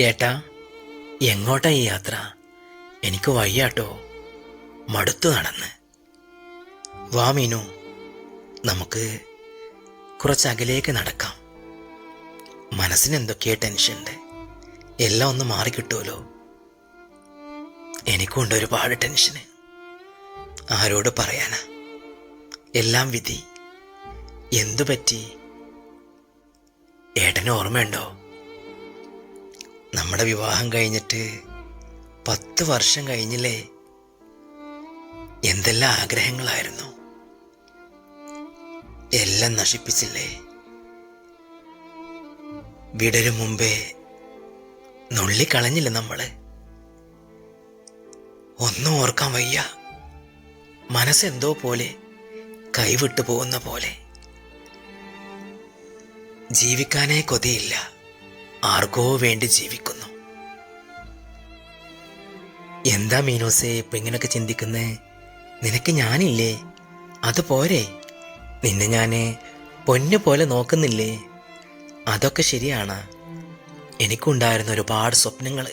ഏട്ടാ എങ്ങോട്ടാ ഈ യാത്ര? എനിക്ക് വയ്യാട്ടോ. മടുത്തു നടന്ന്. വാ മീനു. നമുക്ക് കുറച്ച് അകലേക്ക് നടക്കാം. മനസ്സിന് എന്തൊക്കെയോ ടെൻഷനുണ്ട്. എല്ലാം ഒന്ന് മാറിക്കിട്ടുമല്ലോ എനിക്കുണ്ട് ഒരുപാട് ടെൻഷന്. ആരോട് പറയാനാ? എല്ലാം വിധി. എന്തു പറ്റി ഏട്ടന് ഓർമ്മയുണ്ടോ? നമ്മുടെ വിവാഹം കഴിഞ്ഞിട്ട് പത്ത് വർഷം കഴിഞ്ഞില്ലേ? എന്തെല്ലാം ആഗ്രഹങ്ങളായിരുന്നു? എല്ലാം നശിപ്പിച്ചില്ലേ? വിടരും മുമ്പേ നുള്ളിക്കളഞ്ഞില്ല നമ്മൾ? ഒന്നും ഓർക്കാൻ വയ്യ. മനസ്സെന്തോ പോലെ കൈവിട്ടു പോകുന്ന പോലെ. ജീവിക്കാനേ കൊതിയില്ല. ആർക്കോ വേണ്ടി ജീവിക്കുന്നു. എന്താ മീനോസേ ഇപ്പൊ ഇങ്ങനൊക്കെ ചിന്തിക്കുന്നേ? നിനക്ക് ഞാനില്ലേ? അതുപോരെ നിന്നെ ഞാൻ പൊന്നു പോലെ നോക്കുന്നില്ലേ? അതൊക്കെ ശരിയാണ്. എനിക്കുണ്ടായിരുന്ന ഒരുപാട് സ്വപ്നങ്ങൾ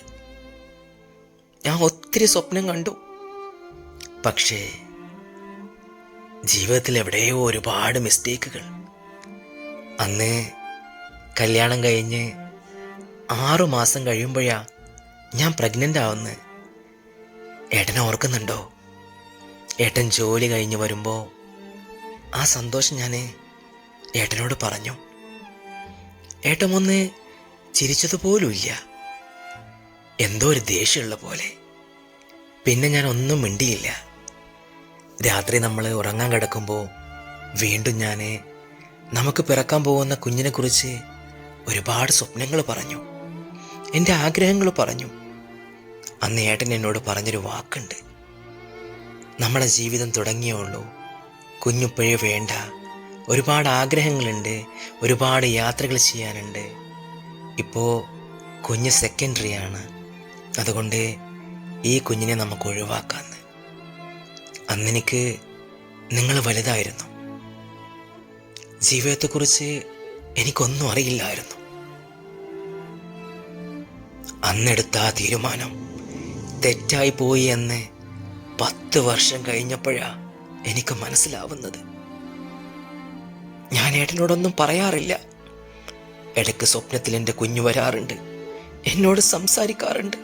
ഞാൻ ഒത്തിരി സ്വപ്നം കണ്ടു. പക്ഷേ ജീവിതത്തിൽ എവിടെയോ ഒരുപാട് മിസ്റ്റേക്കുകൾ. അന്ന് കല്യാണം കഴിഞ്ഞ് ആറു മാസം കഴിയുമ്പോഴാ ഞാൻ പ്രഗ്നന്റ് ആവുന്നത് ഏട്ടൻ ഓർക്കുന്നുണ്ടോ? ഏട്ടൻ ജോലി കഴിഞ്ഞ് വരുമ്പോൾ ആ സന്തോഷം ഞാൻ ഏട്ടനോട് പറഞ്ഞു. ഏട്ടൻ ഒന്ന് ചിരിച്ചതുപോലുമില്ല എന്തോ ഒരു ദേഷ്യമുള്ള പോലെ. പിന്നെ ഞാൻ ഒന്നും മിണ്ടിയില്ല. രാത്രി നമ്മൾ ഉറങ്ങാൻ കിടക്കുമ്പോൾ വീണ്ടും ഞാൻ നമുക്ക് പിറക്കാൻ പോകുന്ന കുഞ്ഞിനെക്കുറിച്ച് ഒരുപാട് സ്വപ്നങ്ങൾ പറഞ്ഞു. എന്റെ ആഗ്രഹങ്ങൾ പറഞ്ഞു. അന്ന് ഏട്ടൻ എന്നോട് പറഞ്ഞൊരു വാക്കുണ്ട്. നമ്മുടെ ജീവിതം തുടങ്ങിയേ ഉള്ളൂ. കുഞ്ഞിപ്പോഴേ വേണ്ട. ഒരുപാട് ആഗ്രഹങ്ങളുണ്ട്. ഒരുപാട് യാത്രകൾ ചെയ്യാനുണ്ട്. ഇപ്പോൾ കുഞ്ഞ് സെക്കൻഡറിയാണ് അതുകൊണ്ട് ഈ കുഞ്ഞിനെ നമുക്ക് ഒഴിവാക്കാന്ന്. അന്നെനിക്ക് നിങ്ങൾ വലുതായിരുന്നു. ജീവിതത്തെക്കുറിച്ച് എനിക്കൊന്നും അറിയില്ലായിരുന്നു. അന്നെടുത്ത ആ തീരുമാനം തെറ്റായി പോയി എന്ന് പത്ത് വർഷം കഴിഞ്ഞപ്പോഴാ എനിക്ക് മനസ്സിലാവുന്നത്. ഞാൻ ഏട്ടനോടൊന്നും പറയാറില്ല. ഇടയ്ക്ക് സ്വപ്നത്തിൽ എന്റെ കുഞ്ഞു വരാറുണ്ട്. എന്നോട് സംസാരിക്കാറുണ്ട്.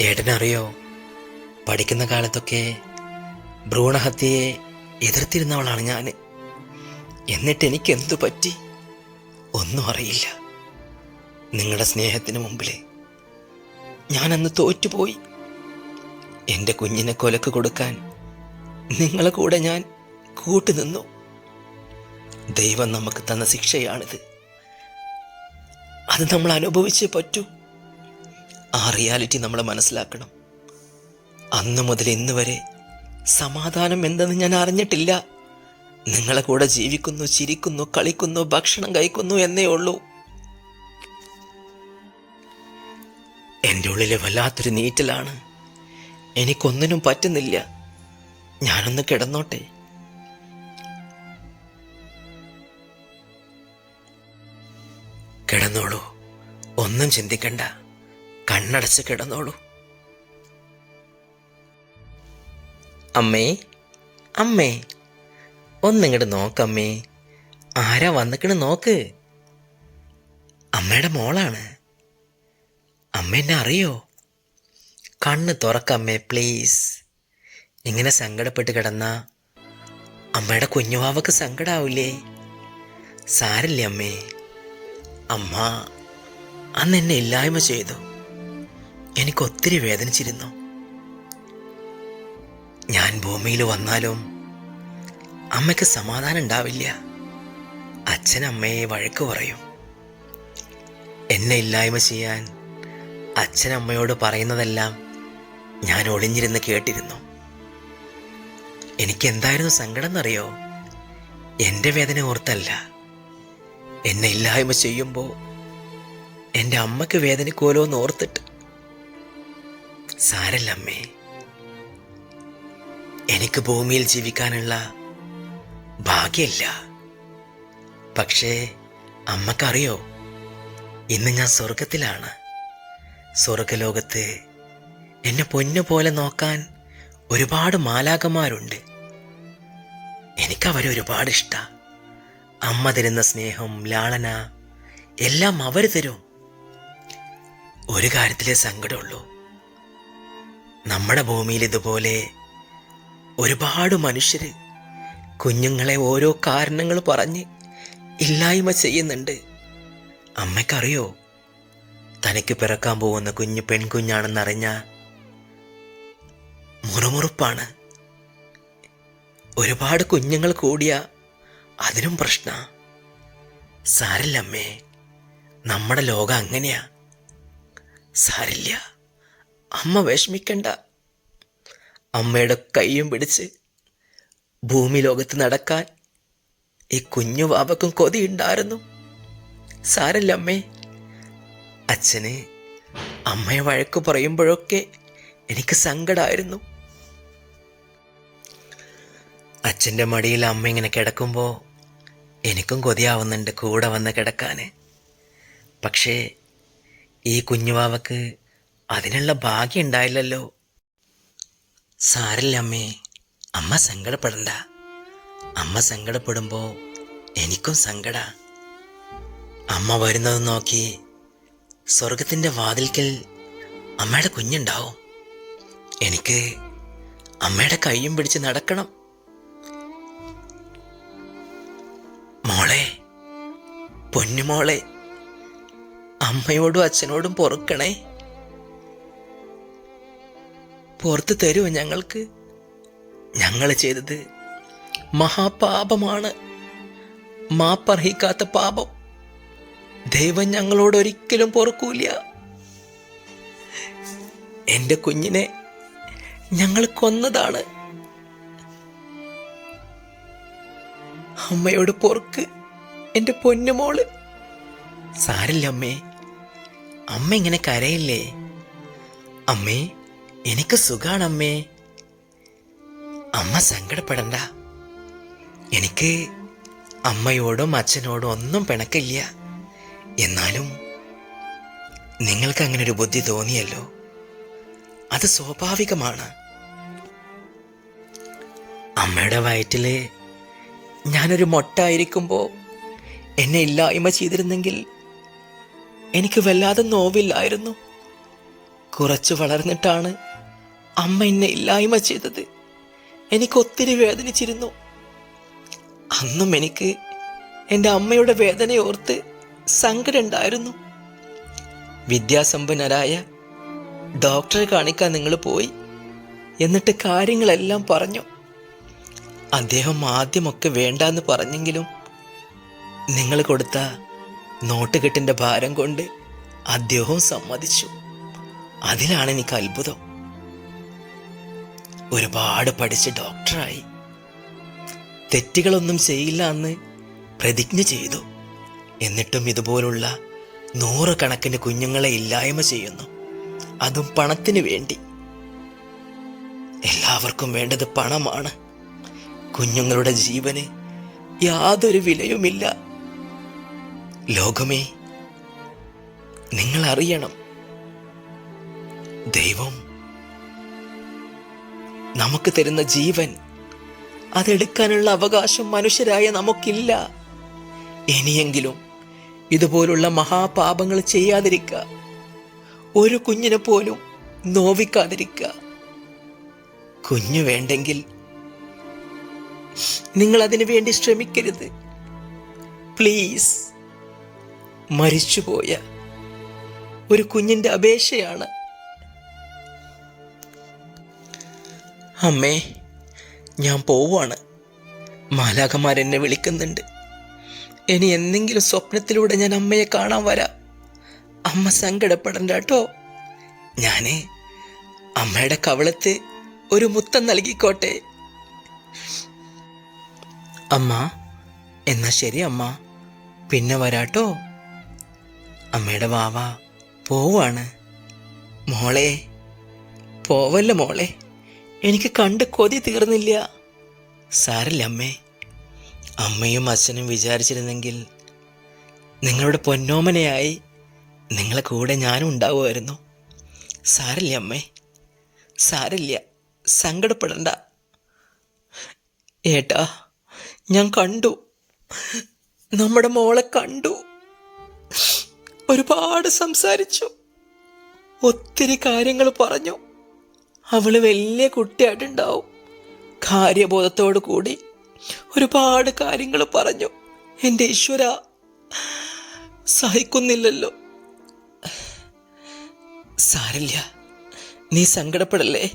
ഏട്ടനറിയോ പഠിക്കുന്ന കാലത്തൊക്കെ ഭ്രൂണഹത്യയെ എതിർത്തിരുന്നവളാണ് ഞാൻ എന്നിട്ട് എനിക്ക് എന്തു പറ്റി? ഒന്നും അറിയില്ല. നിങ്ങളുടെ സ്നേഹത്തിന് മുമ്പിൽ ഞാൻ അന്ന് തോറ്റുപോയി. എന്റെ കുഞ്ഞിനെ കൊലക്ക് കൊടുക്കാൻ നിങ്ങളെ കൂടെ ഞാൻ കൂട്ടുനിന്നു ദൈവം നമുക്ക് തന്ന ശിക്ഷയാണിത്. അത് നമ്മൾ അനുഭവിച്ചേ പറ്റൂ. ആ റിയാലിറ്റി നമ്മൾ മനസ്സിലാക്കണം. അന്ന് മുതൽ ഇന്ന് വരെ സമാധാനം എന്തെന്ന് ഞാൻ അറിഞ്ഞിട്ടില്ല. നിങ്ങളെ കൂടെ ജീവിക്കുന്നു ചിരിക്കുന്നു കളിക്കുന്നു ഭക്ഷണം കഴിക്കുന്നു എന്നേ ഉള്ളൂ. എന്റെ ഉള്ളിലെ വല്ലാത്തൊരു നീറ്റലാണ്. എനിക്കൊന്നിനും പറ്റുന്നില്ല. ഞാനൊന്ന് കിടന്നോട്ടെ. കിടന്നോളൂ. ഒന്നും ചിന്തിക്കണ്ട. കണ്ണടച്ച് കിടന്നോളൂ. അമ്മേ അമ്മേ. ഒന്നിങ്ങോട്ട് നോക്കമ്മേ ആരാ വന്നിക്കണ് നോക്ക്. അമ്മയുടെ മോളാണ്. അമ്മ എന്നെ അറിയോ? കണ്ണ് തുറക്കമ്മേ പ്ലീസ് ഇങ്ങനെ സങ്കടപ്പെട്ട് കിടന്ന അമ്മയുടെ കുഞ്ഞുവാവക്ക് സങ്കടാവില്ലേ സാരല്ലേ അമ്മേ? അമ്മ അന്ന് എന്നെ ഇല്ലായ്മ ചെയ്തു. എനിക്ക് ഒത്തിരി വേദനിച്ചിരുന്നു. ഞാൻ ഭൂമിയിൽ വന്നാലും അമ്മയ്ക്ക് സമാധാനം ഉണ്ടാവില്ല. അച്ഛൻ അമ്മയെ വഴക്ക് പറയും. എന്നെ ഇല്ലായ്മ ചെയ്യാൻ അച്ഛൻ അമ്മയോട് പറയുന്നതെല്ലാം ഞാൻ ഒളിഞ്ഞിരുന്ന് കേട്ടിരുന്നു. എനിക്കെന്തായിരുന്നു സങ്കടം എന്നറിയോ എന്റെ വേദന ഓർത്തല്ല. എന്നെ ഇല്ലായ്മ ചെയ്യുമ്പോൾ എന്റെ അമ്മയ്ക്ക് വേദനക്കോലോ എന്ന് ഓർത്തിട്ട്. സാരല്ല അമ്മേ എനിക്ക് ഭൂമിയിൽ ജീവിക്കാനുള്ള ഭാഗ്യമില്ല. പക്ഷേ അമ്മക്കറിയോ? ഇന്ന് ഞാൻ സ്വർഗത്തിലാണ് സ്വർഗലോകത്ത് എന്നെ പൊന്നു പോലെ നോക്കാൻ ഒരുപാട് മാലാകന്മാരുണ്ട് എനിക്കവരെ ഒരുപാട് ഇഷ്ട. അമ്മ തരുന്ന സ്നേഹം ലാളന എല്ലാം അവർ തരും. ഒരു കാര്യത്തിലേ സങ്കടമുള്ളൂ. നമ്മുടെ ഭൂമിയിൽ ഇതുപോലെ ഒരുപാട് മനുഷ്യർ കുഞ്ഞുങ്ങളെ ഓരോ കാരണങ്ങൾ പറഞ്ഞ് ഇല്ലായ്മ ചെയ്യുന്നുണ്ട്. അമ്മയ്ക്കറിയോ? തനിക്ക് പിറക്കാൻ പോകുന്ന കുഞ്ഞ് പെൺകുഞ്ഞാണെന്നറിഞ്ഞ മുറുമുറുപ്പാണ്. ഒരുപാട് കുഞ്ഞുങ്ങൾ കൂടിയ അതിനും പ്രശ്ന. സാരില്ലമ്മേ നമ്മുടെ ലോകം അങ്ങനെയാ. സാരില്ല അമ്മ വിഷമിക്കണ്ട. അമ്മയുടെ കൈയും പിടിച്ച് ഭൂമി ലോകത്ത് നടക്കാൻ ഈ കുഞ്ഞു വാവക്കും കൊതിയുണ്ടായിരുന്നു. സാരല്ല അമ്മേ അച്ഛന് അമ്മയെ വഴക്ക് പറയുമ്പോഴൊക്കെ എനിക്ക് സങ്കടമായിരുന്നു അച്ഛന്റെ മടിയിൽ അമ്മ ഇങ്ങനെ കിടക്കുമ്പോൾ എനിക്കും കൊതിയാവുന്നുണ്ട് കൂടെ വന്ന് കിടക്കാൻ പക്ഷേ ഈ കുഞ്ഞുവാവക്ക് അതിനുള്ള ഭാഗ്യം ഉണ്ടായില്ലല്ലോ. സാരില്ല അമ്മേ അമ്മ സങ്കടപ്പെടണ്ട. അമ്മ സങ്കടപ്പെടുമ്പോൾ എനിക്കും സങ്കട. അമ്മ വരുന്നത് നോക്കി സ്വർഗത്തിന്റെ വാതിൽക്കൽ അമ്മയുടെ കുഞ്ഞുണ്ടാവും. എനിക്ക് അമ്മയുടെ കൈയും പിടിച്ച് നടക്കണം. മോളെ പൊന്നുമോളെ അമ്മയോടും അച്ഛനോടും പൊറുക്കണേ. പുറത്ത് തരുമോ ഞങ്ങൾക്ക്. ഞങ്ങൾ ചെയ്തത് മഹാപാപമാണ്. മാപ്പർഹിക്കാത്ത പാപം. ദൈവം ഞങ്ങളോട് ഒരിക്കലും പൊറുക്കൂല. എന്റെ കുഞ്ഞിനെ ഞങ്ങൾ കൊന്നതാണ്. അമ്മയോട് പൊറുക്ക് എന്റെ പൊന്നുമോൾ സാരില്ല അമ്മേ അമ്മ ഇങ്ങനെ കരയില്ലേ? അമ്മേ എനിക്ക് സുഖാണ് അമ്മേ. അമ്മ സങ്കടപ്പെടണ്ട. എനിക്ക് അമ്മയോടും അച്ഛനോടും ഒന്നും പിണക്കില്ല. എന്നാലും നിങ്ങൾക്ക് അങ്ങനെ ഒരു ബുദ്ധി തോന്നിയല്ലോ. അത് സ്വാഭാവികമാണ്. അമ്മയുടെ വയറ്റിൽ ഞാനൊരു മൊട്ടായിരിക്കുമ്പോൾ എന്നെ ഇല്ലായ്മ ചെയ്തിരുന്നെങ്കിൽ എനിക്ക് വല്ലാതെ നോവില്ലായിരുന്നു. കുറച്ച് വളർന്നിട്ടാണ് അമ്മ എന്നെ ഇല്ലായ്മ ചെയ്തത്. എനിക്ക് ഒത്തിരി വേദനിച്ചിരുന്നു. അന്നും എനിക്ക് എന്റെ അമ്മയുടെ വേദന ഓർത്ത് സങ്കടമുണ്ടായിരുന്നു. വിദ്യാസമ്പന്നരായ ഡോക്ടറെ കാണിക്കാൻ നിങ്ങൾ പോയി എന്നിട്ട് കാര്യങ്ങളെല്ലാം പറഞ്ഞു. അദ്ദേഹം ആദ്യമൊക്കെ വേണ്ടാന്ന് പറഞ്ഞെങ്കിലും നിങ്ങൾ കൊടുത്ത നോട്ടുകെട്ടിന്റെ ഭാരം കൊണ്ട് അദ്ദേഹവും സമ്മതിച്ചു. അതിലാണ് എനിക്ക് അത്ഭുതം. ഒരുപാട് പഠിച്ച് ഡോക്ടറായി. തെറ്റുകളൊന്നും ചെയ്യില്ല എന്ന് പ്രതിജ്ഞ ചെയ്തു. എന്നിട്ടും ഇതുപോലുള്ള നൂറുകണക്കിന് കുഞ്ഞുങ്ങളെ ഇല്ലായ്മ ചെയ്യുന്നു. അതും പണത്തിന് വേണ്ടി. എല്ലാവർക്കും വേണ്ടത് പണമാണ്. കുഞ്ഞുങ്ങളുടെ ജീവന് യാതൊരു വിലയുമില്ല. ലോകമേ നിങ്ങൾ അറിയണം ദൈവം നമുക്ക് തരുന്ന ജീവൻ അതെടുക്കാനുള്ള അവകാശം മനുഷ്യരായ നമുക്കില്ല. ഇനിയെങ്കിലും ഇതുപോലുള്ള മഹാപാപങ്ങൾ ചെയ്യാതിരിക്കുക ഒരു കുഞ്ഞിനെ പോലും നോവിക്കാതിരിക്കുക കുഞ്ഞു വേണ്ടെങ്കിൽ നിങ്ങൾ അതിനു വേണ്ടി ശ്രമിക്കരുത്. പ്ലീസ് മരിച്ചുപോയ ഒരു കുഞ്ഞിന്റെ അപേക്ഷയാണ്. അമ്മേ ഞാൻ പോവാണ്. മാലാഖമാരെന്നെ വിളിക്കുന്നുണ്ട്. ഇനി എന്തെങ്കിലും സ്വപ്നത്തിലൂടെ ഞാൻ അമ്മയെ കാണാൻ വരാം. അമ്മ സങ്കടപ്പെടണ്ട കേട്ടോ ഞാൻ അമ്മയുടെ കവളത്ത് ഒരു മുത്തം നൽകിക്കോട്ടെ. അമ്മ എന്നാ ശരി അമ്മ. പിന്നെ വരാട്ടോ. അമ്മയുടെ വാവ പോവാണ്. മോളെ പോവല്ല മോളെ? എനിക്ക് കണ്ട് കൊതി തീർന്നില്ല. സാരല്ല അമ്മേ? അമ്മയും അച്ഛനും വിചാരിച്ചിരുന്നെങ്കിൽ നിങ്ങളുടെ പൊന്നോമനയായി നിങ്ങളെ കൂടെ ഞാനും ഉണ്ടാവുമായിരുന്നു. സാരില്ല അമ്മേ. സാരില്ല സങ്കടപ്പെടണ്ട. ഏട്ടാ ഞാൻ കണ്ടു. നമ്മുടെ മോളെ കണ്ടു. ഒരുപാട് സംസാരിച്ചു. ഒത്തിരി കാര്യങ്ങൾ പറഞ്ഞു. അവൾ വലിയ കുട്ടിയായിട്ടുണ്ടാവും. കാര്യബോധത്തോടു കൂടി ഒരുപാട് കാര്യങ്ങൾ പറഞ്ഞു. എന്റെ ഈശ്വര സഹിക്കുന്നില്ലല്ലോ. സാരില്ല നീ സങ്കടപ്പെടല്ലേ?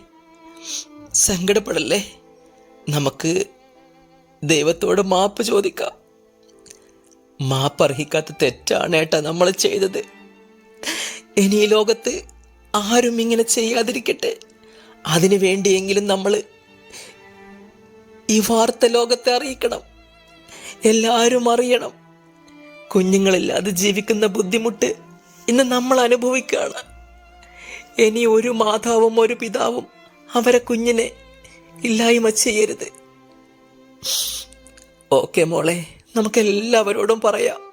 സങ്കടപ്പെടല്ലേ? നമുക്ക് ദൈവത്തോട് മാപ്പ് ചോദിക്കാം. മാപ്പ് അർഹിക്കാത്ത തെറ്റാണ് ഏട്ടാ നമ്മൾ ചെയ്തത്. ഇനി ഈ ലോകത്ത് ആരും ഇങ്ങനെ ചെയ്യാതിരിക്കട്ടെ. അതിനു വേണ്ടിയെങ്കിലും നമ്മൾ ഈ വാർത്ത ലോകത്തെ അറിയിക്കണം. എല്ലാവരും അറിയണം. കുഞ്ഞുങ്ങളില്ലാതെ ജീവിക്കുന്ന ബുദ്ധിമുട്ട് ഇന്ന് നമ്മൾ അനുഭവിക്കുകയാണ്. ഇനി ഒരു മാതാവും ഒരു പിതാവും അവരെ കുഞ്ഞിനെ ഇല്ലായ്മ ചെയ്യരുത്. ഓക്കെ മോളെ നമുക്ക് എല്ലാവരോടും പറയാം.